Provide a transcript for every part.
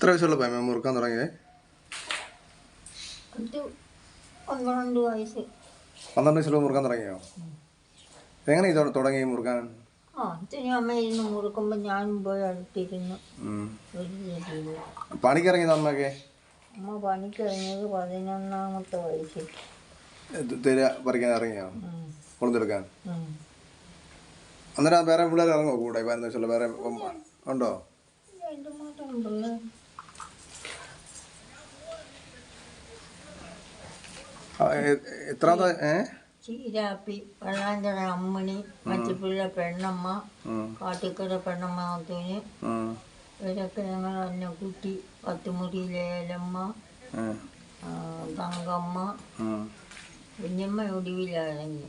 എത്ര വയസ്സുള്ള പയ്യ മുറുക്കാൻ തുടങ്ങിയത് പന്ത്രണ്ട് വയസ്സ്. പന്ത്രണ്ട് വയസ്സുള്ള മുറുക്കാൻ തുടങ്ങിയോ? എങ്ങനെ ഇതോടെ തുടങ്ങി മുറുക്കാൻ? അമ്മ ഇരുന്ന് മുറുക്കുമ്പോൾ ഞാൻ പോയി അടുത്തിരുന്ന് ഉം. ഒരു രീതിയിൽ. പണിക്ക് ഇറങ്ങിയത് അമ്മയൊക്കെ? അമ്മ പതിനൊന്നാമത്തെ വയസ്സിൽ. പറിക്കാൻ ഇറങ്ങിയോ. കൊളുത്തെടുക്കാൻ. അന്നേരം വേറെ പിള്ളേർ ഇറങ്ങോ കൂടെ? പതിനൊന്ന് വയസ്സുള്ള വേറെ ഉണ്ടോ? രണ്ട് മാത്രം പിള്ളേർ ആ, എ- എത്രാമത്തെ ഏ? ചീരാപ്പി വെള്ളാഞ്ചിറ അമ്മണി മച്ചിപ്പിള്ള പെണ്ണമ്മ കാട്ടിക്കര പെണ്ണമ്മ നാത്തൂന് ഇവരൊക്കെ ഞങ്ങൾ തന്നെ കുട്ടി പത്തുമുറിയിലെ ഏലമ്മ ആ, തങ്കമ്മ. കുഞ്ഞമ്മ ഒടുവിലിറങ്ങി.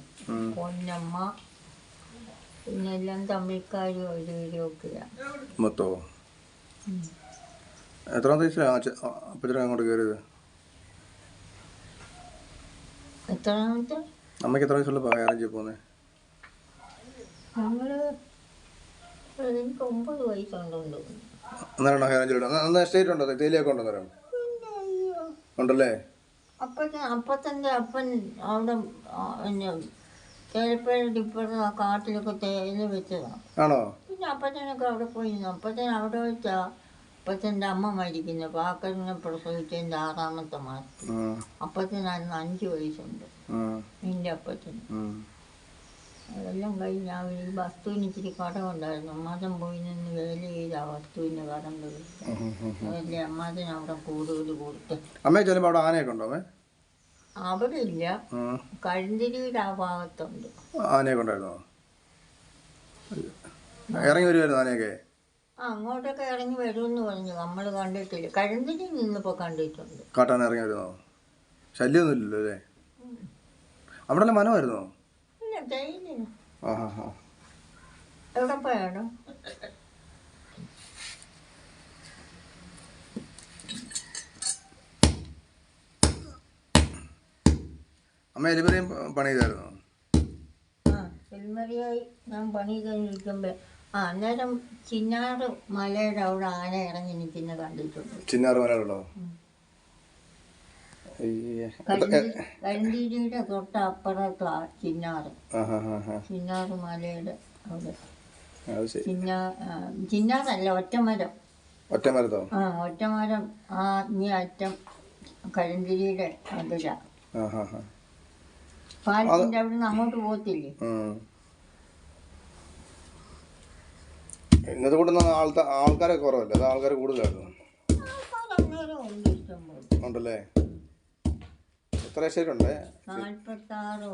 പൊന്നമ്മ. പിന്നെല്ലാം തമിഴ്ക്കാരും ഒരുവരൊക്കെയാണ് മൊത്തോ എത്രാം തീയതി അങ്ങോട്ട് കയറിയത് എത്രാമത്തെ അമ്മയ്ക്ക് എത്ര വയസ്സുള്ള അറേഞ്ച് പോകുന്നത് ഞങ്ങൾ എനിക്ക് ഒമ്പത് അന്നേരം അന്ന് എസ്റ്റേറ്റ് ഉണ്ടോ? തേയിലയൊക്കെ ഉണ്ടോ അന്നേരം ഉണ്ടല്ലേ? അപ്പത്തന്റെ അപ്പൻ അവിടെ പിന്നെ ആ കാട്ടിലൊക്കെ തേയില വെച്ചതാണ് ആണോ? പിന്നെ അപ്പച്ചനൊക്കെ അവിടെ പോയി. അപ്പച്ചൻ അവിടെ വെച്ചാ അപ്പച്ചന്റെ അമ്മ മരിക്കുന്നു. പാക്കറിനെ പ്രസവിച്ചതിന്റെ ആറാമത്തെ മാസം. അപ്പത്തിന് അപ്പച്ചനായിരുന്നു അഞ്ചു വയസ്സുണ്ട്. നിന്റെ അപ്പത്തിന് അപ്പച്ചന്. അതെല്ലാം കഴിഞ്ഞ് ആ ഈ വസ്തുവിന് ഇച്ചിരി കടമുണ്ടായിരുന്നു. അമ്മാതൻ പോയി നിന്ന് വേല ചെയ്ത് ആ വസ്തുവിന് കടം ഉം. അതല്ലേ അമ്മാതൻ അവിടെ കൂടുതൽ കൊടുത്ത്. അമ്മയെ ചെല്ലുമ്പോൾ അവിടെ ആനയൊക്കെ ഉണ്ടോ അമ്മേ? അവിടെ ഇല്ല. കഴിഞ്ഞിരിയുടെ ആ ഭാഗത്തുണ്ട്. ആനയൊക്കെ ഉണ്ടായിരുന്നോ? ഇറങ്ങി വരുമായിരുന്നു ആനയൊക്കെ? അങ്ങോട്ടൊക്കെ ഇറങ്ങി വരുമെന്ന് പറഞ്ഞു. നമ്മൾ കണ്ടിട്ടില്ല. കരിന്തിരി നിന്നിപ്പോ കണ്ടിട്ടുണ്ട്. കാട്ടാൻ ഇറങ്ങി വരുന്നോ ശല്യമൊന്നും ഇല്ലല്ലോ അല്ലേ അവിടെ മനമായിരുന്നോ ഇല്ല എവിടെ അമ്മ എലിമറിയും പണി ചെയ്തായിരുന്നോ ആ എലിമറിയായി ഞാൻ പണി കഴിഞ്ഞിരിക്കുമ്പോൾ ആ അന്നേരം ചിന്നാറ് മലയുടെ അവിടെ ആന ഇറങ്ങി നിൽക്കുന്ന കണ്ടിട്ടുണ്ട്. ചിന്നാറ് മലയാളോ കണ്ടിരിയുടെ തൊട്ട് അപ്പുറത്താ ചിന്നാറ്. ചിന്നാറ് മലയുടെ അവിടെ. ചിന്ന ചിന്നാറല്ല ഒറ്റമരം. ഒറ്റമരത്തോ? ആ ഒറ്റമരം ആ നീ അറ്റം കരിന്തിരിയുടെ അതിലാ പാലത്തിന്റെ ഹാ ഹാ പാലത്തിന്റെ അവിടെ നിന്ന് അങ്ങോട്ട് പോകത്തില്ലേ ഉം. ഇന്നത്തെ കൂടുന്ന ആൾക്കാരെ കുറവല്ല? അത് ആൾക്കാർ കൂടുതലായിരുന്നു ഉണ്ടല്ലേ? എത്ര ശരിയുണ്ട്? നാൽപ്പത്താറ്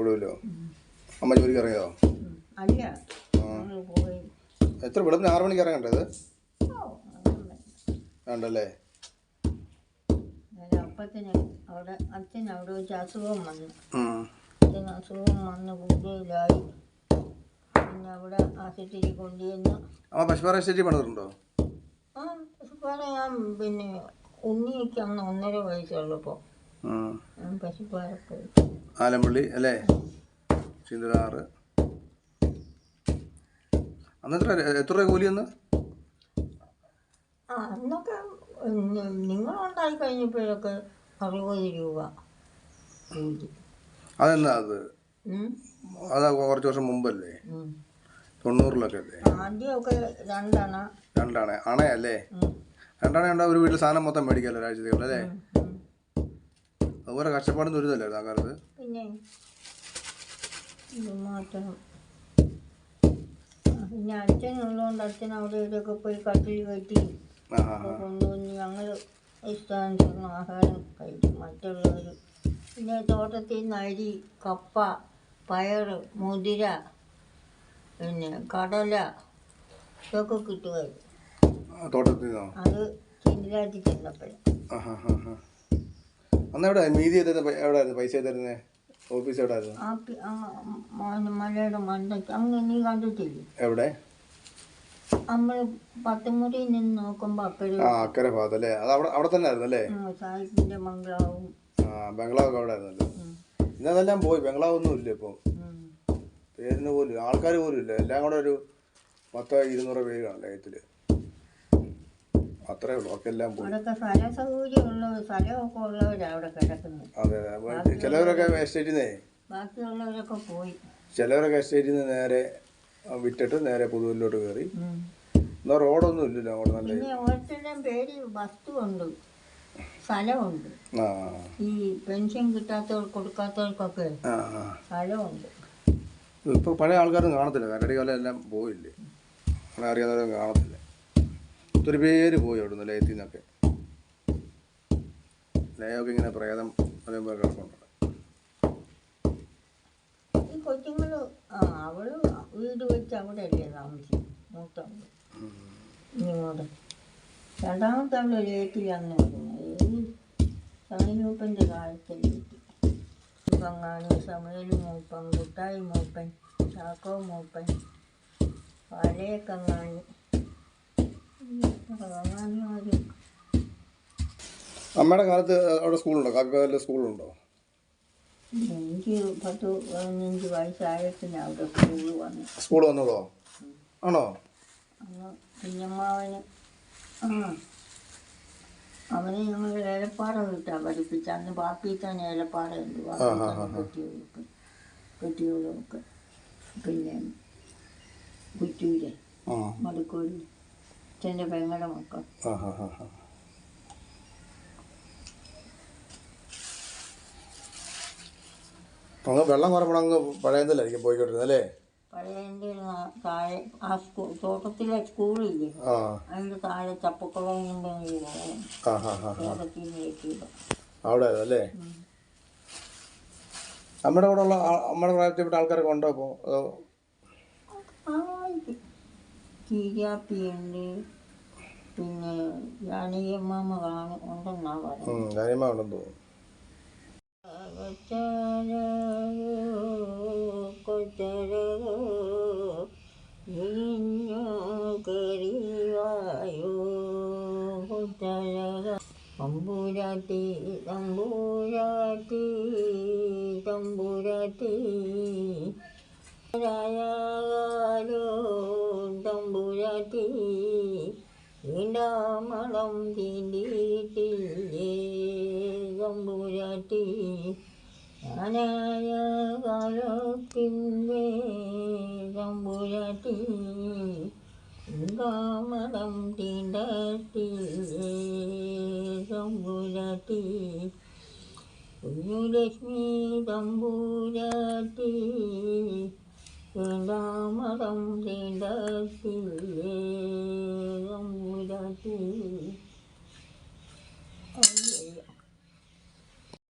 ഒടുവിലോ. അമ്മ ജോലിക്ക് ഇറങ്ങിയോ? എത്ര വിടുന്ന ആറു മണിക്ക് ഇറങ്ങണ്ടത് ഓ, അതൊന്നും വേണ്ട. ഉണ്ടല്ലേ അപ്പത്തിന് അവിടെ അച്ഛൻ അവിടെ വെച്ച് അസുഖം വന്നു. അച്ഛൻ അസുഖം വന്ന് കൂടുതലായി അവിടെ ആ കൊണ്ടുവന്ന് പശുപാറ സ്റ്റേറ്റിൽ പണിതിട്ടുണ്ടോ? ആ പശുപ്പാറ ഞാൻ പിന്നെ ഉണ്ണിയൊക്കെ അന്ന് ഒന്നര വയസ്സുള്ളപ്പോൾ ഉം. ഞാൻ പശുപ്പാറ പോയി. ആലമ്പള്ളി അല്ലേ? ചിന്തരാറ് അന്ന് എത്ര രൂപ കൂലി അന്ന്? ആ അന്നൊക്കെ നിങ്ങളുണ്ടായി കഴിഞ്ഞപ്പോഴൊക്കെ അറുപത് രൂപ കൂലി. അതെന്നാ അത്? ഉം. കുറച്ചു കുറച്ച് വർഷം മുമ്പല്ലേ? ഉം. തൊണ്ണൂറിലൊക്കെ അല്ലേ? ആദ്യമൊക്കെ രണ്ടണ. രണ്ടാണ്. അണയല്ലേ. രണ്ടാണേ ഉണ്ടാ ഒരു വീട്ടിൽ സാധനം മൊത്തം മേടിക്കാമല്ലോ ഒരാഴ്ചത്തേക്കുള്ള അല്ലേ. അതുപോലെ കഷ്ടപ്പാടും ദുരിതമല്ലായിരുന്നു ആ കാലത്ത്. പിന്നെ ഇത് മാറ്റം ആ, പിന്നെ അച്ഛനുള്ളതുകൊണ്ട് അച്ഛൻ അവിടെ ഇവിടെയൊക്കെ പോയി കട്ടിൽ കെട്ടി കൊണ്ടുവന്ന് ഞങ്ങൾ ഇഷ്ടാനുസരണം ആഹാരം കഴിക്കും മറ്റുള്ളവർ പിന്നെ തോട്ടത്തിൽ നിന്ന് അരി കപ്പ പയർ മുതിര പിന്നെ കടല ഇതൊക്കെ കിട്ടുമായിരുന്നു തോട്ടത്തിൽ അത് ചിന്തിരാറ്റി ചെന്നപ്പോഴും. അന്ന് എവിടെ? മീതി എവിടെയായിരുന്നു? പൈസ ഓഫീസ് മലയുടെ മണ്ടയ്ക്ക്. അങ്ങ് നീ കണ്ടിട്ടില്ലേ? എവിടെ? നമ്മൾ നിന്ന് നോക്കുമ്പോൾ അപ്പോഴും ആ അക്കരെ ഭാഗത്ത് അല്ലേ? അത് അവിടെ അവിടെ തന്നെ ആയിരുന്നു അല്ലേ? സാഹിബിന്റെ ബംഗ്ലാവും ആ ബംഗ്ലാവൊക്കെ അവിടെ ആയിരുന്നല്ലോ. ഉം, പോയി. ബംഗ്ലാവൊന്നും ഇല്ല ഇപ്പോൾ ഉം. പേരിന് പോലും ആൾക്കാർ പോലും ഇല്ല. എല്ലാം കൂടെ ഒരു പത്തോ ഇരുന്നൂറ് പേര് കാണും ലയത്തിൽ അത്രേ ഉള്ളൂ. ഒക്കെ എല്ലാം പോയി. അതെ അതെ. ചിലവരൊക്കെ എസ്റ്റേറ്റിൽ നിന്നേ ചിലവരൊക്കെ എസ്റ്റേറ്റിൽ നിന്ന് നേരെ വിട്ടിട്ട് വിറ്റിട്ട് നേരെ പുതുവിലോട്ട് കയറി. എന്നാ റോഡൊന്നും ഇല്ലല്ലോ അവിടെ നല്ല പിന്നെ ഓരോരുത്തരുടെയും പേര് വസ്തുവുണ്ട്. സ്ഥലമുണ്ട്. ഈ പെൻഷൻ കിട്ടാത്തവർ കൊടുക്കാത്തവർക്കൊക്കെ സ്ഥലമുണ്ട്. ഇപ്പോൾ പഴയ ആൾക്കാരും കാണത്തില്ല. കരടി കാലം എല്ലാം പോയില്ലേ? അങ്ങനെ അറിയാവുന്നവരും കാണത്തില്ല. ഒത്തിരി പേര് പോയി അവിടുന്ന് ലയത്തിൽ നിന്നൊക്കെ ലയമൊക്കെ ഇങ്ങനെ പ്രേതം പറയുമ്പോൾ കിടക്കുന്നുണ്ട് രണ്ടാമത്തെ അവൾ ലേറ്റിലാന്ന് വരുന്നത് ഈ കാലത്ത് കാലത്തല്ലേ കങ്ങാണി സമയൽ മൂപ്പൻ കുട്ടായി മൂപ്പൻ ചാക്കോ മൂപ്പൻ പഴയ ano അമ്മയുടെ കാലത്ത് അവിടെ സ്കൂളുണ്ടോ? കാപ്പിക്കാലിൽ സ്കൂളുണ്ടോ? എനിക്ക് പത്ത് പതിനഞ്ച് വയസ്സായത്തിന് അവിടെ സ്കൂൾ വന്നു. സ്കൂൾ വന്നതോ? ആണോ? കുഞ്ഞമ്മാവന് ആ അവനെ ഞങ്ങൾ ഏലപ്പാറ വിട്ടാ പഠിപ്പിച്ച. അന്ന് ബാക്കിക്കാൻ ഏലപ്പാറ ഉണ്ട്. കുട്ടികളൊക്കെ പിന്നെ കുറ്റൂര് മടുക്കൂര് അച്ഛന്റെ പെങ്ങളുടെ മക്കൾ. വെള്ളം കുറവ് അങ്ങ് പഴയതിലായിരിക്കും പോയിക്കൊണ്ടിരുന്നത് അല്ലേ? താഴെ ആ സ്കൂ തോട്ടത്തിലെ സ്കൂളില്ലേ? അതിന്റെ താഴെ ചപ്പക്കുളം അവിടെ അല്ലേ? നമ്മുടെ കൂടെ ഉള്ള നമ്മുടെ പ്രായത്തിൽപ്പെട്ട ആൾക്കാരൊക്കെ ഉണ്ടോ അപ്പോൾ ചീരാപ്പിയുണ്ട് പിന്നെ ജാനകിയമ്മ കാണും ഉണ്ടെന്നാ പറയുന്നത്. ഉണ്ടെന്ന് തോന്നുന്നു. തമ്പൂരാട്ടി തമ്പൂരാട്ടി തമ്പൂരാട്ടി രായാലോ തമ്പുരാട്ടി വീണ്ടാമളം തീണ്ടിയിട്ടില്ലേ തമ്പുരാട്ടി ഞാനായ കാലത്തിന്റെ വീണ്ടാമളം തീണ്ടത്തില്ലേ തമ്പുരാട്ടി കുഞ്ഞുലക്ഷ്മി തമ്പൂരാട്ടി വേണ്ടാമരം തീണ്ടത്തില്ലേ തമ്പൂരാട്ടി